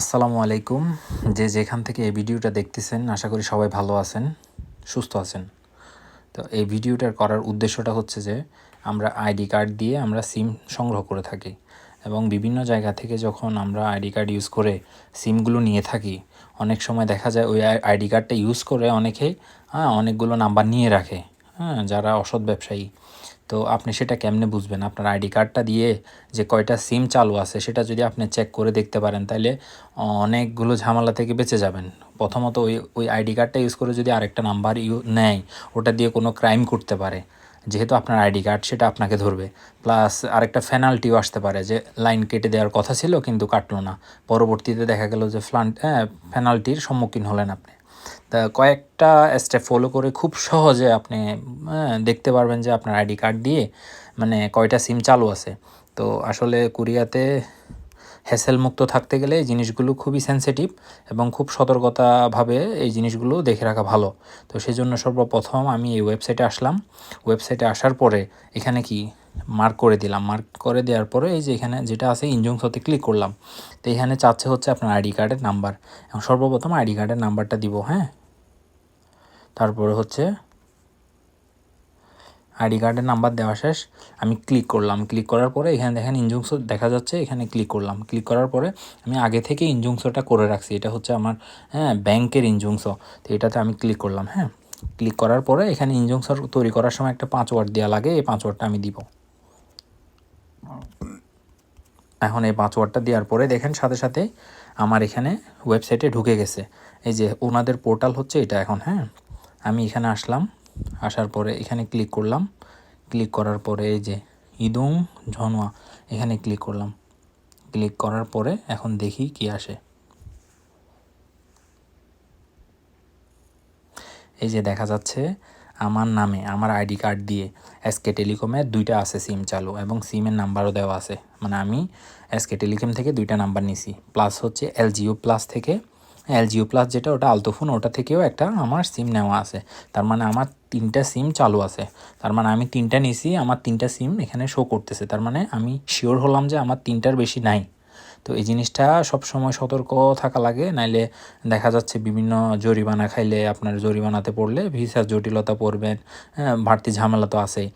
আসসালামু আলাইকুম। যে যেখান থেকে এই ভিডিওটা দেখতেছেন, আশা করি সবাই ভালো আছেন, সুস্থ আছেন। তো এই ভিডিওটার করার উদ্দেশ্যটা হচ্ছে যে, আমরা আইডি কার্ড দিয়ে আমরা সিম সংগ্রহ করে থাকি এবং বিভিন্ন জায়গা থেকে যখন আমরা আইডি কার্ড ইউজ করে সিমগুলো নিয়ে থাকি, অনেক সময় দেখা যায় ওই আইডি কার্ডটা ইউজ করে অনেকেই হ্যাঁ অনেকগুলো নাম্বার নিয়ে রাখে হ্যাঁ যারা অসৎ ব্যবসায়ী। তো আপনি সেটা কেমনে বুঝবেন? আপনার আইডি কার্ডটা দিয়ে যে কয়টা সিম চালু আছে সেটা যদি আপনি চেক করে দেখতে পারেন তাহলে অনেকগুলো ঝামেলা থেকে বেঁচে যাবেন। প্রথমত ওই ওই আইডি কার্ডটা ইউজ করে যদি আরেকটা নাম্বার ইউ নেয়, ওটা দিয়ে কোনো ক্রাইম করতে পারে। যেহেতু আপনার আইডি কার্ড, সেটা আপনাকে ধরবে। প্লাস আরেকটা ফেনাল্টিও আসতে পারে যে লাইন কেটে দেওয়ার কথা ছিল কিন্তু কাটলো না। পরবর্তীতে দেখা গেল যে ফ্লান্ট হ্যাঁ ফেনাল্টির সম্মুখীন হলেন আপনি। তা কয়েকটা স্টেপ ফলো করে খুব সহজে আপনি হ্যাঁ, দেখতে পারবেন যে আপনার আইডি কার্ড দিয়ে মানে কয়টা সিম চালু আছে। তো আসলে কোরিয়াতে হ্যাসেল মুক্ত থাকতে গেলে এই জিনিসগুলো খুবই সেন্সিটিভ এবং খুব সতর্কতাভাবে এই জিনিসগুলো দেখে রাখা ভালো। তো সেই জন্য সর্বপ্রথম আমি এই ওয়েবসাইটে আসলাম। ওয়েবসাইটে আসার পরে এখানে কি মার্ক করে দিলাম। মার্ক করে দেওয়ার পরে এই যে এখানে যেটা আছে ইনজংসতে ক্লিক করলাম। তো এখানে চাচ্ছে হচ্ছে আপনার আইডি কার্ডের নাম্বার এবং সর্বপ্রথম আইডি কার্ডের নাম্বারটা দিব হ্যাঁ? তারপরে হচ্ছে আইডি কার্ডের নাম্বার দেওয়া শেষ। আমি ক্লিক করলাম। ক্লিক করার পরে এখানে দেখেন ইনজুংস দেখা যাচ্ছে, এখানে ক্লিক করলাম। ক্লিক করার পরে আমি আগে থেকে ইনজুংসটা করে রাখছি। এটা হচ্ছে আমার হ্যাঁ ব্যাংকের ইনজুংস তো এটাতে আমি ক্লিক করলাম হ্যাঁ? ক্লিক করার পরে এখানে ইনজুংসর তৈরি করার সময় একটা পাঁচ ওয়ার্ড দেওয়া লাগে। এই পাঁচ ওয়ার্ডটা আমি দিব। এখন এই পাসওয়ার্ডটা দেওয়ার পরে দেখেন সাথে সাথে আমার এখানে ওয়েবসাইটে ঢুকে গেছে। এই যে ওনাদের পোর্টাল হচ্ছে এটা এখন হ্যাঁ? আমি এখানে আসলাম, আসার পরে এখানে ক্লিক করলাম। ক্লিক করার পরে এই যে ইদুং ঝনওয়া, এখানে ক্লিক করলাম। ক্লিক করার পরে এখন দেখি কি আসে। এই যে দেখা যাচ্ছে আমার নামে, আমার আইডি কার্ড দিয়ে এসকে টেলিকমের দুইটা আছে সিম চালু এবং সিমের নাম্বারও দেওয়া আছে। মানে আমি এসকে টেলিকম থেকে দুইটা নাম্বার নিছি। প্লাস হচ্ছে এলজিও প্লাস থেকে এলজিও প্লাস যেটা ওটা আলতোফোন ওটা থেকেও একটা আমার সিম নেওয়া আছে। তার মানে আমার তিনটা সিম চালু আছে। তার মানে আমি তিনটা নিছি, আমার তিনটা সিম এখানে শো করতেছে। তার মানে আমি শিওর হলাম যে আমার তিনটার বেশি নাই। তো এই জিনিসটা সব সময় সতর্ক থাকা লাগে, নাইলে দেখা যাচ্ছে বিভিন্ন জরিমানা খাইলে আপনার জরিমানাতে পড়লে ভিসার জটিলতা পড়বেন হ্যাঁ বাড়তি ঝামেলা তো আছেই।